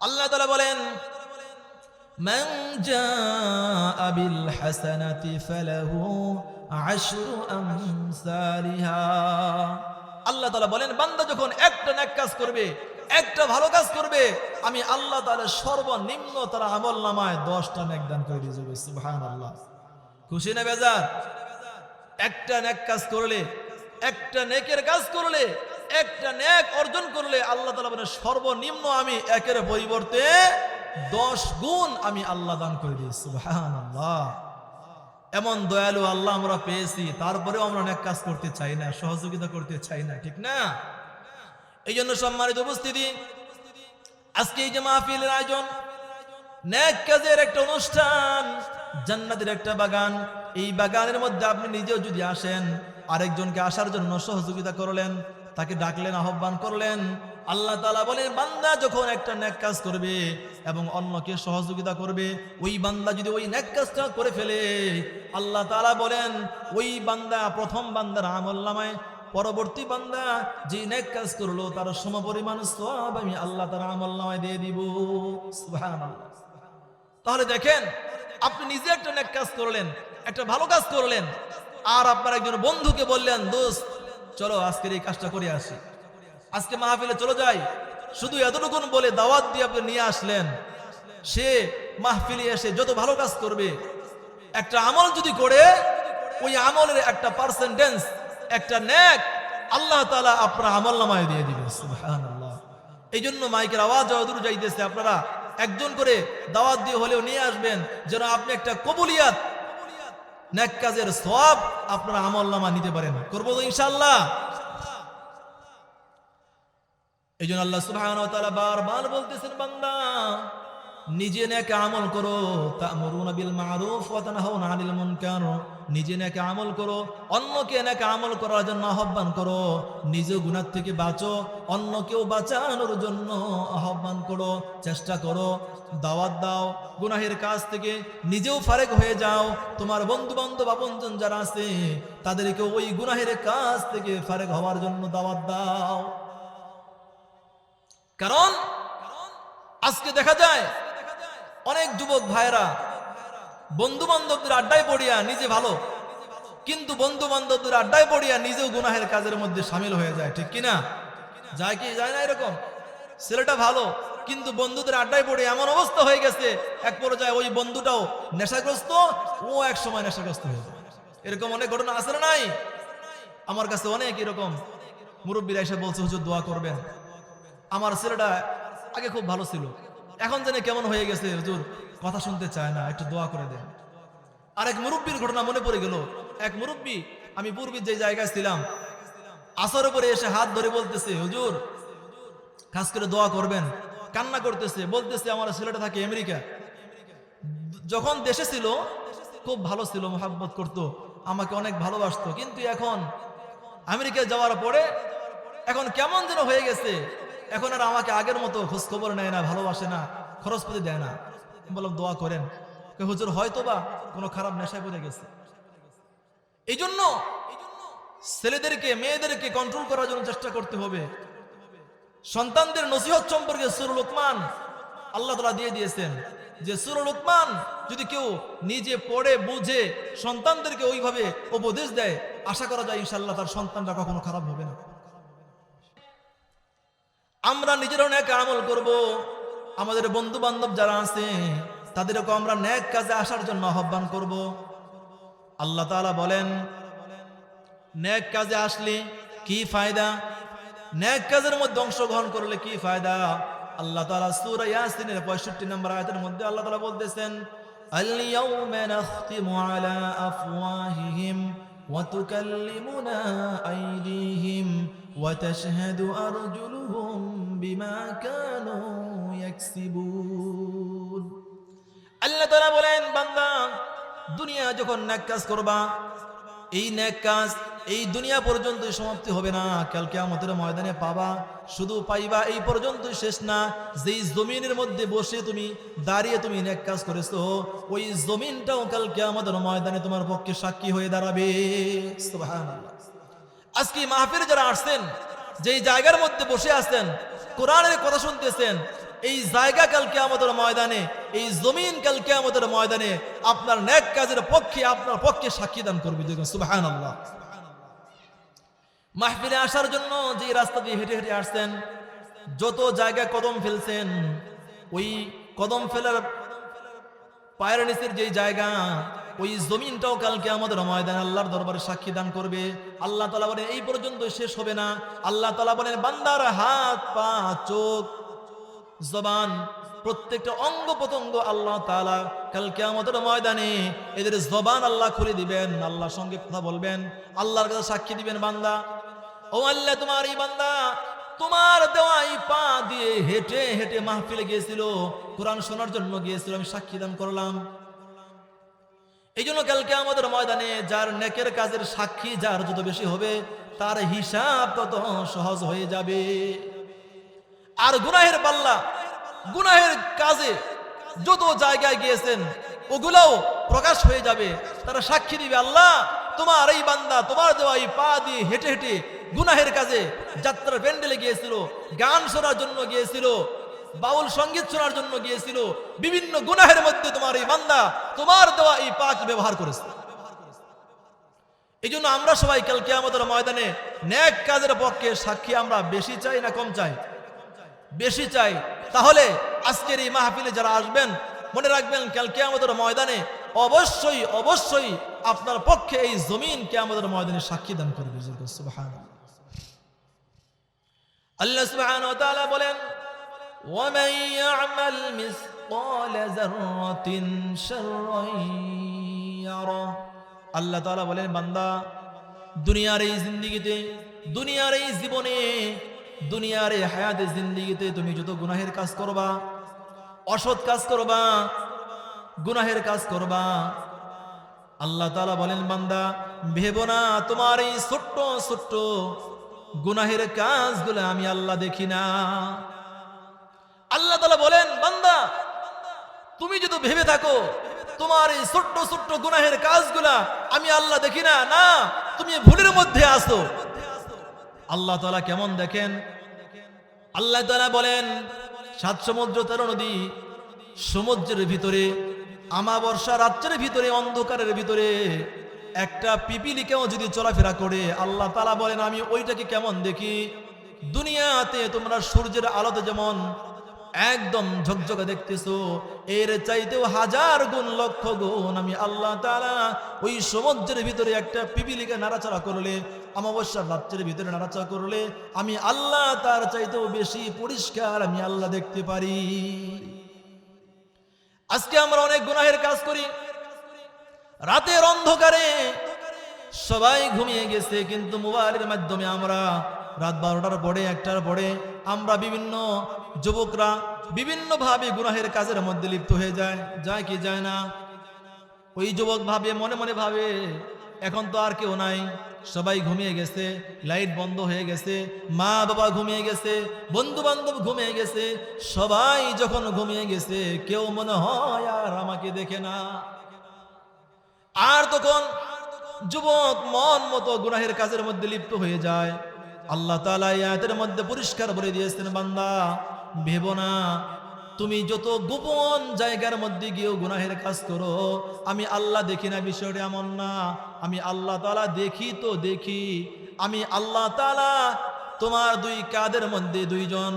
আল্লাহ তালা বলেন من جاء بالحسنة فله عشر أمثالها আল্লাহ তালা বলেন বান্দা যখন একটা ন্যাক কাজ করবে একটা ভালো কাজ করবে আমি আল্লাহ তাআলা সর্বনিম্ন তার আমল নামায় দশটা ন্যাক দান করে দিয়ে যাবে সুবহান আল্লাহ খুশি না বেজার একটা ন্যাক কাজ করলে একটা নেকের কাজ করলে একটা ন্যাক অর্জন করলে আল্লাহ তালা বলেন, সর্বনিম্ন আমি একের পরিবর্তে দশ গুণ আমি আল্লাহ দান করে দিয়েছি আল্লাহ এমন দয়ালু আল্লাহ আমরা পেয়েছি, তারপরেও আমরা অনেক কাজ করতে চাই না, সহযোগিতা করতে চাই না, ঠিক না? এই জন্য সম্মানিত উপস্থিতি, আজকে এই যে মাহফিলের আয়োজন ন্যাক কাজের একটা অনুষ্ঠান, জান্নাতের একটা বাগান, এই বাগানের মধ্যে আপনি নিজেও যদি আসেন, আরেকজনকে আসার জন্য সহযোগিতা করলেন তাকে ডাকলেন, আহ্বান করলেন। আল্লাহ তালা বলেন, বান্দা যখন একটা ন্যাক কাজ করবে এবং অন্যকে সহযোগিতা করবে, ওই বান্দা যদি ওই ন্যাক কাজটা করে ফেলে, আল্লাহ তালা বলেন, ওই বান্দা, প্রথম বান্দার আমল নামায়, পরবর্তী বান্দা যে নেক কাজ করল, তার সমপরিমাণ সব আমি আল্লাহ তার আমল নামায় দিয়ে দিব। তাহলে দেখেন, আপনি নিজে একটা নেক কাজ করলেন, একটা ভালো কাজ করলেন, আর আপনার একজন বন্ধুকে বললেন, দোস্ত চলো, আজকের এই কাজটা করে আসি। আজকে মাহফিলে চলে যাই। শুধু এতটুকুন বলে দাওয়াত দিয়ে আপনি নিয়ে আসলেন। সে মাহফিলে এসে যত ভালো কাজ করবে, একটা আমল যদি করে, ওই আমলের একটা পার্সেন্টেন্স একটা নেক, আল্লাহ তালা আপনার আমল নামায় দিয়ে দিবে। এই জন্য মাইকের আওয়াজ দূর যাইতেছে। আপনারা একজন করে দাওয়াত দিয়ে হলেও নিয়ে আসবেন। যেন আপনি একটা কবুলিয়াত নেক কাজের সব আপনারা আমল নামা নিতে পারেন। করব তো ইনশাল্লাহ এই জন্য আল্লাহ তাআলা বারবার বলতেছেন, বান্দা নিজে নেকে আমল করো, তা'মুরুনা বিল মা'রুফ ওয়া তানহাউনা 'আনিল নিজে নেকে আমল করো, অন্যকে নেকে আমল করার জন্য আহ্বান করো। নিজে গুনাহ থেকে বাঁচো, অন্যকেও বাঁচানোর জন্য আহ্বান করো, চেষ্টা করো। দাওয়াত দাও, গুনাহের কাজ থেকে নিজেও ফারেক হয়ে যাও। তোমার বন্ধু বান্ধব আপনজন যারা আছে তাদেরকে ওই গুনাহের কাজ থেকে ফারেক হওয়ার জন্য দাওয়াত দাও। কারণ, আজকে দেখা যায় অনেক যুবক ভাইরা বন্ধু বান্ধবদের আড্ডায় পড়িয়া নিজে ভালো, কিন্তু বন্ধু বান্ধবদের আড্ডায় পড়িয়া নিজেও গুনাহের কাজের মধ্যে সামিল হয়ে যায়, ঠিক কিনা? যায় কি, যায় না এরকম? ছেলেটা ভালো, কিন্তু বন্ধুদের আড্ডায় পড়ে এমন অবস্থা হয়ে গেছে, এক পর্যায়ে ওই বন্ধুটাও নেশাগ্রস্ত, ও এক সময় নেশাগ্রস্ত হয়ে যায়। এরকম অনেক ঘটনা আছে না নাই? আমার কাছে অনেক এরকম। মুরব্বীরা এসে বলছে, হুজুর, দোয়া করবেন। আমার ছেলেটা আগে খুব ভালো ছিল। এখন জানে কেমন হয়ে গেছে, হুজুর। কথা শুনতে চায় না, একটু দোয়া করে দেন। আর এক মুরব্বীর ঘটনা মনে পড়ে গেল। এক মুরব্বী, আমি পূর্বে যে জায়গায় ছিলাম, আসর উপরে এসে হাত ধরে বলতেছে, হুজুর, খাস করে দোয়া করবেন। কান্না করতেছে, বলতেছে, আমার ছেলেটা থাকে আমেরিকা। যখন দেশে ছিল, খুব ভালো ছিল, মোহাব্বত করত, আমাকে অনেক ভালোবাসতো। কিন্তু এখন আমেরিকা যাওয়ার পরে, এখন কেমন যেন হয়ে গেছে। এখন আর আমাকে আগের মতো খোঁজ খবর নেয় না, ভালোবাসে না, খরচপাতি দেয় না। বললাম, দোয়া করেন। হুজুর হয়তো বা কোনো খারাপ নেশায় পড়ে গেছে। এই জন্য ছেলেদেরকে, মেয়েদেরকে কন্ট্রোল করার জন্য চেষ্টা করতে হবে। সন্তানদের নসিহত সম্পর্কে সুরুল উকমান আল্লাহ তালা দিয়ে দিয়েছেন যে সুরুল উকমান যদি কেউ নিজে পড়ে, বুঝে, সন্তানদেরকে ওইভাবে উপদেশ দেয়, আশা করা যায় ইনশাল্লাহ তার সন্তানরা কখনো খারাপ হবে না। আমরা নিজেরাও ন্যাক আমল করব আমাদের বন্ধু বান্ধব যারা আছে তাদেরকে আমরা ন্যাক কাজে আসার জন্য আহ্বান করব আল্লাহ তাআলা বলেন ন্যাক কাজে আসলে কি ফায়দা ন্যাক কাজের মধ্যে অংশগ্রহণ করলে কি ফায়দা আল্লাহ তাআলা সূরা ইয়াসিনের 65 নম্বর আয়াতের মধ্যে আল্লাহ তাআলা বলতেছেন اليوم نختم على أفواههم وتكلمنا أيديهم وتشهد أرجلهم بما كانوا يكسبون আল্লাহ তাআলা বলেন বান্দা দুনিয়া যখন ন্যাক কাজ করবা এই ন্যাক কাজ এই দুনিয়া পর্যন্ত সমাপ্তি হবে না কালকে আমাদের ময়দানে পাবা শুধু পাইবা এই পর্যন্ত শেষ না যেই জমিনের মধ্যে বসে তুমি দাঁড়িয়ে তুমি ন্যাক কাজ করেছো ওই জমিনটাও কালকে আমাদের ময়দানে তোমার পক্ষে সাক্ষী হয়ে দাঁড়াবে সুবহানাল্লাহ আজকে মাহফিল যারা আসছেন, যেই জায়গার মধ্যে বসে আছেন, কোরআনের কথা শুনতেছেন, এই জায়গা কালকে আমাদের ময়দানে, এই জমিন কালকে আমাদের ময়দানে আপনার ন্যাক কাজের পক্ষে, আপনার পক্ষে সাক্ষী দান করবে সুবাহান আল্লাহ মাহফিলে আসার জন্য যে রাস্তা দিয়ে হেঁটে হেঁটে আসছেন, যত জায়গায় কদম ফেলছেন, ওই কদম ফেলার পায়ের নিচের যে জায়গা ওই জমিনটাও কালকে আমাদের ময়দান আল্লাহর দরবারে সাক্ষী দান করবে। আল্লাহ তালা বলেন এই পর্যন্ত শেষ হবে না। আল্লাহ তালা বলেন, বান্দার হাত, পা, চোখ, জবান, প্রত্যেকটা অঙ্গ প্রত্যঙ্গ আল্লাহ তালা কালকে আমাদের ময়দানে এদের জবান আল্লাহ খুলে দিবেন, আল্লাহর সঙ্গে কথা বলবেন, আল্লাহর কাছে সাক্ষী দিবেন বান্দা। ও আল্লাহ, তোমার এই বান্দা, তোমার দেওয়াই পা দিয়ে হেঁটে হেঁটে মাহফিলে গিয়েছিল, কোরআন শোনার জন্য গিয়েছিল, আমি সাক্ষী দান করলাম। এই জন্য কালকে আমাদের ময়দানে যার নেকের কাজের সাক্ষী, যার যত বেশি হবে, তার হিসাব তত সহজ হয়ে যাবে। আর গুনাহের পাল্লা, গুনাহের কাজে যত জায়গায় গিয়েছেন, ওগুলাও প্রকাশ হয়ে যাবে। তারা সাক্ষী দিবে, আল্লাহ, তোমার এই বান্দা, তোমার দেওয়া এই পা দিয়ে হেঁটে হেঁটে গুনাহের কাজে যাত্রার প্যান্ডেলে গিয়েছিল, গান শোনার জন্য গিয়েছিল বাউল সংগীত শোনার জন্য গিয়েছিল। বিভিন্ন গুনাহের মধ্যে তোমার এই বান্দা, তোমার দেওয়া এই পাক ব্যবহার করেছে। এই জন্য আমরা সবাই কালকে আমাদের ময়দানে ন্যাক কাজের পক্ষে সাক্ষী আমরা বেশি চাই না কম চাই? বেশি চাই। তাহলে আজকের এই মাহফিলে যারা আসবেন, মনে রাখবেন কালকে আমাদের ময়দানে অবশ্যই অবশ্যই আপনার পক্ষে এই জমিনকে আমাদের ময়দানে সাক্ষী দান করবে। আল্লাহ বলেন ومن يعمل مثقال ذرة شرا يره আল্লাহ তাআলা বলেন বান্দা দুনিয়ার এই জিন্দিগিতে দুনিয়ার এই জীবনে দুনিয়ার এই হায়াতে জিন্দিগিতে তুমি যত গুনাহের কাজ করবা অসৎ কাজ করবা গুনাহের কাজ করবা আল্লাহ তাআলা বলেন বান্দা ভেবো না তোমার এই ছোট্ট ছোট্ট গুনাহের কাজগুলো আমি আল্লাহ দেখি না আল্লাহ তালা বলেন, বান্দা, তুমি যদি ভেবে থাকো, তোমার এই ছোট্ট ছোট্ট গুনাহের কাজগুলা আমি আল্লাহ দেখি না না, তুমি ভুলের মধ্যে আসো আল্লাহ তালা কেমন দেখেন? আল্লাহ তালা বলেন, সাত সমুদ্র, তেরো নদী, সমুদ্রের ভিতরে, আমাবর্ষা রাত্রের ভিতরে, অন্ধকারের ভিতরে, একটা পিপিলিকেও যদি চলাফেরা করে, আল্লাহ তালা বলেন, আমি ওইটাকে কেমন দেখি? দুনিয়াতে তোমরা সূর্যের আলোতে যেমন একদম ঝকঝকে দেখতেছো। এর চাইতেও হাজার গুণ লক্ষ গুণ আমি আল্লাহ তারা ওই সমুদ্রের ভিতরে একটা পিপিলিকে নাড়াচাড়া করলে, অমাবস্যার রাত্রের ভিতরে নাড়াচাড়া করলে আমি আল্লাহ তার চাইতেও বেশি পরিষ্কার আমি আল্লাহ দেখতে পারি। আজকে আমরা অনেক গুনাহের কাজ করি। রাতের অন্ধকারে সবাই ঘুমিয়ে গেছে, কিন্তু মোবাইলের মাধ্যমে আমরা রাত বারোটার পরে, একটার পরে আমরা বিভিন্ন যুবকরা বিভিন্নভাবে গুনাহের কাজের মধ্যে লিপ্ত হয়ে যায়। যায় কি যায় না? ওই যুবক ভাবে, মনে মনে ভাবে, এখন তো আর কেউ নাই। সবাই ঘুমিয়ে গেছে, লাইট বন্ধ হয়ে গেছে, মা বাবা ঘুমিয়ে গেছে বন্ধু বান্ধব ঘুমিয়ে গেছে, সবাই যখন ঘুমিয়ে গেছে, কেউ মনে হয় আর আমাকে দেখে না। আর তখন যুবক মন মতো গুনাহের কাজের মধ্যে লিপ্ত হয়ে যায়। আল্লাহ তালা আয়াতের মধ্যে পরিষ্কার বলে দিয়েছেন, বান্দা, ভেবো না। তুমি যত গোপন জায়গার মধ্যে গিয়েও গুনাহের কাজ করো, আমি আল্লাহ দেখি না, বিষয়টা এমন না। আমি আল্লাহ তালা দেখি তো দেখি। আমি আল্লাহ তালা তোমার দুই কাদের মধ্যে দুইজন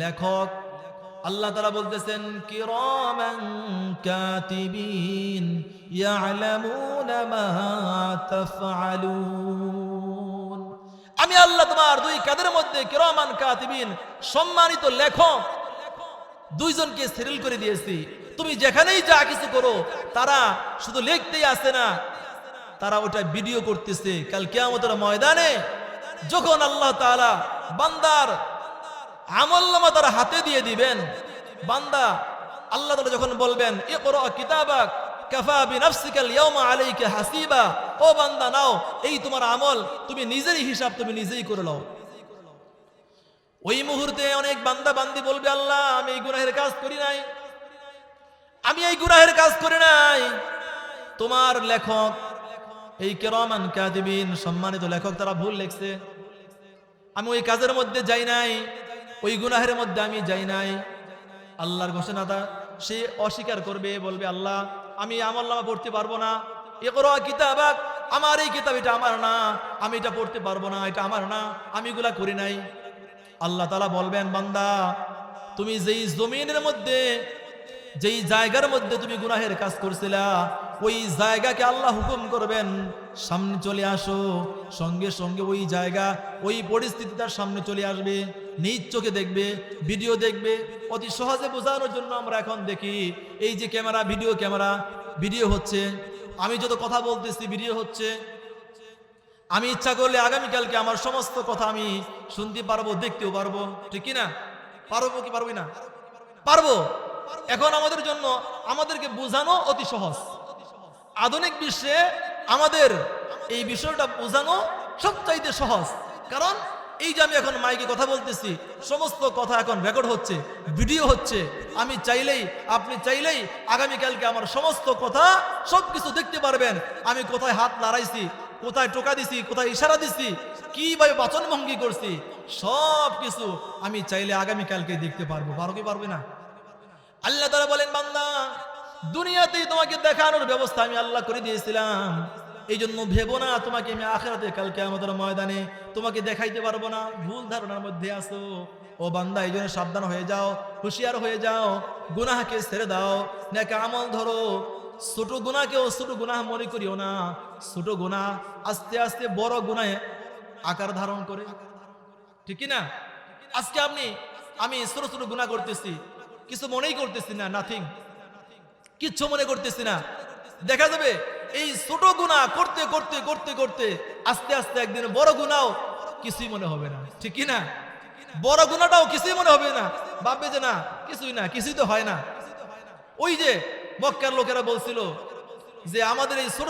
লেখক। আল্লাহ তারা বলতেছেন, কিরামান কাতিবিন ইয়ালামুনা মা আমি আল্লাহ তোমার দুই কাদের মধ্যে কিরামান কাতিবিন, সম্মানিত লেখক, দুইজনকে সিরিল করে দিয়েছি। তুমি যেখানেই যা কিছু করো, তারা শুধু লিখতেই আসে না, তারা ওটা ভিডিও করতেছে। কাল কেয়ামতের ময়দানে যখন আল্লাহ বান্দার আমল্লামা তারা হাতে দিয়ে দিবেন, বান্দা আল্লাহ তাআলা যখন বলবেন, ইকরা কিতাবাক কাফা বিনাফসিকাল ইয়াউমা আলাইকা হাসিবা। ও বান্দা, নাও, এই তোমার আমল তুমি নিজেরই হিসাব তুমি নিজেই করে নাও। ওই মুহূর্তে অনেক বান্দা বান্দি বলবে, আল্লাহ, আমি এই গুনাহের কাজ করি নাই। আমি এই গুনাহের কাজ করি নাই। তোমার লেখক, এই কেরমান কাদিবিন, সম্মানিত লেখক, তারা ভুল লিখছে। আমি ওই কাজের মধ্যে যাই নাই, ওই গুনাহের মধ্যে আমি যাই নাই। আল্লাহর ঘোষণাটা সে অস্বীকার করবে, বলবে, আল্লাহ আমি আমল নামা পড়তে পারব না। এ করো কিতাবাক, আমার এই কিতাব এটা আমার না। আমি এটা পড়তে পারব না, এটা আমার না। আমি এগুলা করি নাই। আল্লাহ তালা বলবেন, বান্দা, তুমি যেই জমিনের মধ্যে যেই জায়গার মধ্যে তুমি গুনাহের কাজ করছিলা, ওই জায়গাকে আল্লাহ হুকুম করবেন, সামনে চলে আসো, সঙ্গে সঙ্গে ওই জায়গা, ওই পরিস্থিতি তার সামনে চলে আসবে, নিজ চোখে দেখবে, ভিডিও দেখবে, অতি সহজে বোঝানোর জন্য আমরা এখন দেখি, এই যে ক্যামেরা, ভিডিও ক্যামেরা, ভিডিও হচ্ছে, আমি যত কথা বলতেছি ভিডিও হচ্ছে, আমি ইচ্ছা করলে আগামীকালকে আমার সমস্ত কথা আমি শুনতে পারব, দেখতেও পারব, ঠিক না পারব কি পারবি না? পারব। এখন আমাদের জন্য আমাদেরকে বোঝানো অতি সহজ। আধুনিক বিশ্বে আমাদের এই বিষয়টা বোঝানো সবচাইতে সহজ। কারণ এই যে আমি এখন মাইকে কথা বলতেছি, সমস্ত কথা এখন রেকর্ড হচ্ছে ভিডিও হচ্ছে। আমি চাইলেই, আপনি চাইলেই আগামীকালকে আমার সমস্ত কথা সবকিছু দেখতে পারবেন। আমি কোথায় হাত লড়াইছি কোথায় টোকা দিছি, কোথায় ইশারা দিছি, কীভাবে বাচন ভঙ্গি করছি সব কিছু আমি চাইলে আগামীকালকে দেখতে পারব। পারো কি পারবে না? আল্লাহ তারা বলেন, বান্দা, দুনিয়াতেই তোমাকে দেখানোর ব্যবস্থা আমি আল্লাহ করে দিয়েছিলাম। এই জন্য ভেবো না, তোমাকে আমি আখেরাতে কালকে আমাদের ময়দানে তোমাকে দেখাইতে পারব না। ভুল ধারণার মধ্যে আসো ও বান্দা, এই জন্য সাবধান হয়ে যাও, হুঁশিয়ার হয়ে যাও, গুনাহকে ছেড়ে দাও। নাকি আমল ধরো। ছোট গুনাহকেও ছোট গুনাহ মনে করিও না। ছোট গুনাহ আস্তে আস্তে বড় গুনাহে আকার ধারণ করে। ঠিক না? আজকে আপনি, আমি ছোট ছোট গুণা করতেছি। কিছু মনেই করতেছি না নাথিং কিচ্ছু মনে করতেছি না। দেখা যাবে এই ছোট গুণা করতে করতে করতে করতে আস্তে আস্তে একদিন বড় গুণাও কিছুই মনে হবে না। ঠিক না? বড় গুণাটাও কিছুই মনে হবে না। ভাববে যে না, কিছুই না, কিছুই তো হয় না। ওই যে মক্কার লোকেরা বলছিল যে আমাদের এই ছোট